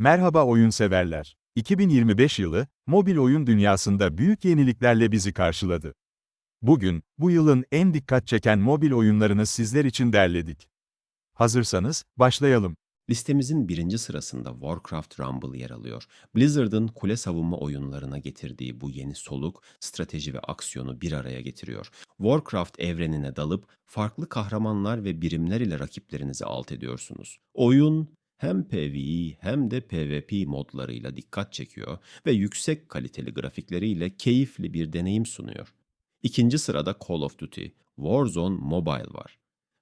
Merhaba oyun severler. 2025 yılı, mobil oyun dünyasında büyük yeniliklerle bizi karşıladı. Bugün, bu yılın en dikkat çeken mobil oyunlarını sizler için derledik. Hazırsanız, başlayalım. Listemizin birinci sırasında Warcraft Rumble yer alıyor. Blizzard'ın kule savunma oyunlarına getirdiği bu yeni soluk, strateji ve aksiyonu bir araya getiriyor. Warcraft evrenine dalıp farklı kahramanlar ve birimler ile rakiplerinizi alt ediyorsunuz. Oyun hem PvE hem de PvP modlarıyla dikkat çekiyor ve yüksek kaliteli grafikleriyle keyifli bir deneyim sunuyor. İkinci sırada Call of Duty Warzone Mobile var.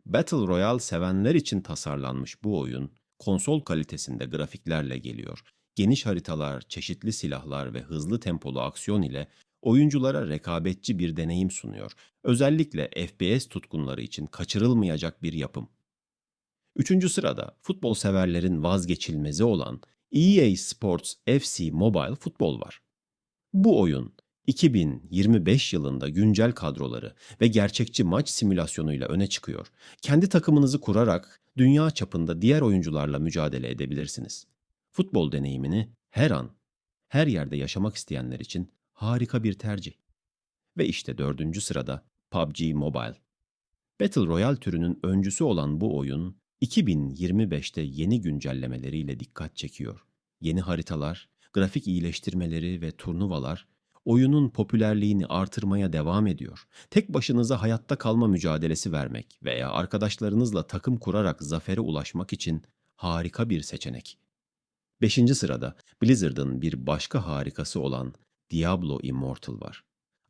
Battle Royale sevenler için tasarlanmış bu oyun, konsol kalitesinde grafiklerle geliyor. Geniş haritalar, çeşitli silahlar ve hızlı tempolu aksiyon ile oyunculara rekabetçi bir deneyim sunuyor. Özellikle FPS tutkunları için kaçırılmayacak bir yapım. Üçüncü sırada futbol severlerin vazgeçilmezi olan EA Sports FC Mobile Futbol var. Bu oyun 2025 yılında güncel kadroları ve gerçekçi maç simülasyonuyla öne çıkıyor. Kendi takımınızı kurarak dünya çapında diğer oyuncularla mücadele edebilirsiniz. Futbol deneyimini her an, her yerde yaşamak isteyenler için harika bir tercih. Ve işte dördüncü sırada PUBG Mobile. Battle Royale türünün öncüsü olan bu oyun 2025'te yeni güncellemeleriyle dikkat çekiyor. Yeni haritalar, grafik iyileştirmeleri ve turnuvalar oyunun popülerliğini artırmaya devam ediyor. Tek başınıza hayatta kalma mücadelesi vermek veya arkadaşlarınızla takım kurarak zafere ulaşmak için harika bir seçenek. Beşinci sırada Blizzard'ın bir başka harikası olan Diablo Immortal var.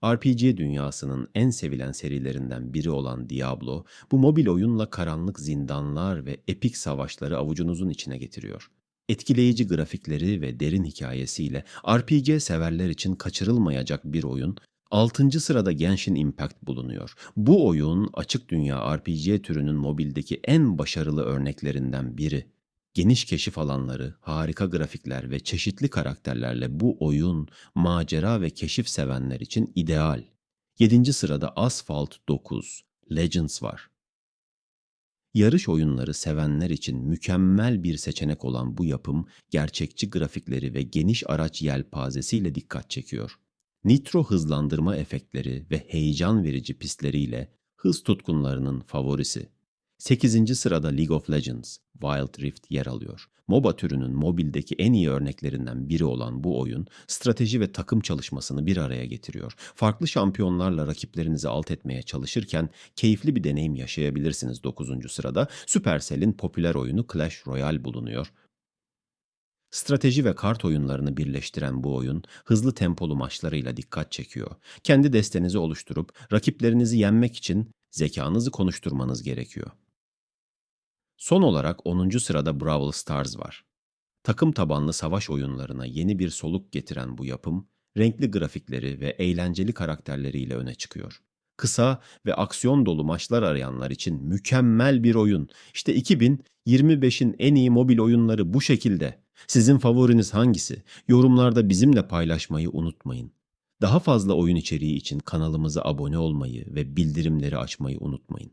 RPG dünyasının en sevilen serilerinden biri olan Diablo, bu mobil oyunla karanlık zindanlar ve epik savaşları avucunuzun içine getiriyor. Etkileyici grafikleri ve derin hikayesiyle RPG severler için kaçırılmayacak bir oyun, 6. sırada Genshin Impact bulunuyor. Bu oyun açık dünya RPG türünün mobildeki en başarılı örneklerinden biri. Geniş keşif alanları, harika grafikler ve çeşitli karakterlerle bu oyun macera ve keşif sevenler için ideal. 7. sırada Asphalt 9 Legends var. Yarış oyunları sevenler için mükemmel bir seçenek olan bu yapım, gerçekçi grafikleri ve geniş araç yelpazesiyle dikkat çekiyor. Nitro hızlandırma efektleri ve heyecan verici pistleriyle hız tutkunlarının favorisi. 8. sırada League of Legends, Wild Rift yer alıyor. MOBA türünün mobildeki en iyi örneklerinden biri olan bu oyun, strateji ve takım çalışmasını bir araya getiriyor. Farklı şampiyonlarla rakiplerinizi alt etmeye çalışırken keyifli bir deneyim yaşayabilirsiniz 9. sırada. Supercell'in popüler oyunu Clash Royale bulunuyor. Strateji ve kart oyunlarını birleştiren bu oyun, hızlı tempolu maçlarıyla dikkat çekiyor. Kendi destenizi oluşturup rakiplerinizi yenmek için zekanızı konuşturmanız gerekiyor. Son olarak 10. sırada Brawl Stars var. Takım tabanlı savaş oyunlarına yeni bir soluk getiren bu yapım, renkli grafikleri ve eğlenceli karakterleriyle öne çıkıyor. Kısa ve aksiyon dolu maçlar arayanlar için mükemmel bir oyun. İşte 2025'in en iyi mobil oyunları bu şekilde. Sizin favoriniz hangisi? Yorumlarda bizimle paylaşmayı unutmayın. Daha fazla oyun içeriği için kanalımıza abone olmayı ve bildirimleri açmayı unutmayın.